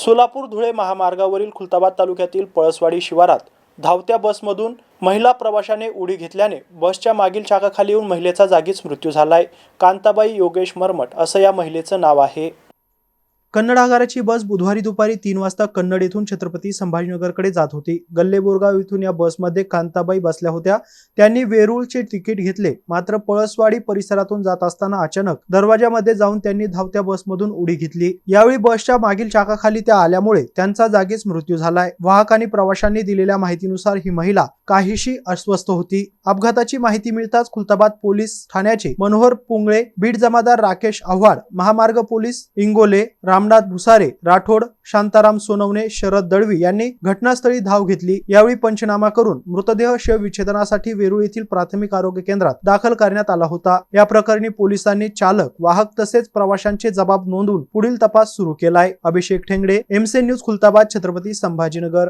सोलापूर धुळे महामार्गावरील खुलताबाद तालुक्यातील पळसवाडी शिवारात धावत्या बसमधून महिला प्रवाशाने उडी घेतल्याने बसच्या मागील चाकाखाली येऊन महिलेचा जागीच मृत्यू झालाय. कांताबाई योगेश मरमट असं या महिलेचं नाव आहे. कन्नड आगाराची बस बुधवारी दुपारी तीन वाजता कन्नड येथून छत्रपती संभाजीनगरकडे जात होती. गल्लेबोरगाव इथून येथून या बसमध्ये कांताबाई बसल्या होत्या. त्यांनी वेरूळचे तिकीट घेतले. मात्र पळसवाडी परिसरातून जात असताना अचानक दरवाजामध्ये जाऊन त्यांनी धावत्या बसमधून उडी घेतली. यावेळी बसच्या मागील चाकाखाली त्या आल्यामुळे त्यांचा जागीच मृत्यू झालाय. वाहक आणि प्रवाशांनी दिलेल्या माहितीनुसार ही महिला काहीशी अस्वस्थ होती. अपघाताची माहिती मिळताच खुलताबाद पोलीस ठाण्याचे मनोहर पुंगळे बीड जमादार राकेश आव्हाड महामार्ग पोलीस इंगोले रामनाथ भुसारे राठोड शांताराम सोनवणे शरद दळवी यांनी घटनास्थळी धाव घेतली. यावेळी पंचनामा करून मृतदेह शवविच्छेदनासाठी वेरूळ येथील प्राथमिक आरोग्य केंद्रात दाखल करण्यात आला होता. या प्रकरणी पोलिसांनी चालक वाहक तसेच प्रवाशांचे जबाब नोंदवून पुढील तपास सुरू केलाय. अभिषेक ठेंगडे एमसे न्यूज खुलताबाद छत्रपती संभाजीनगर.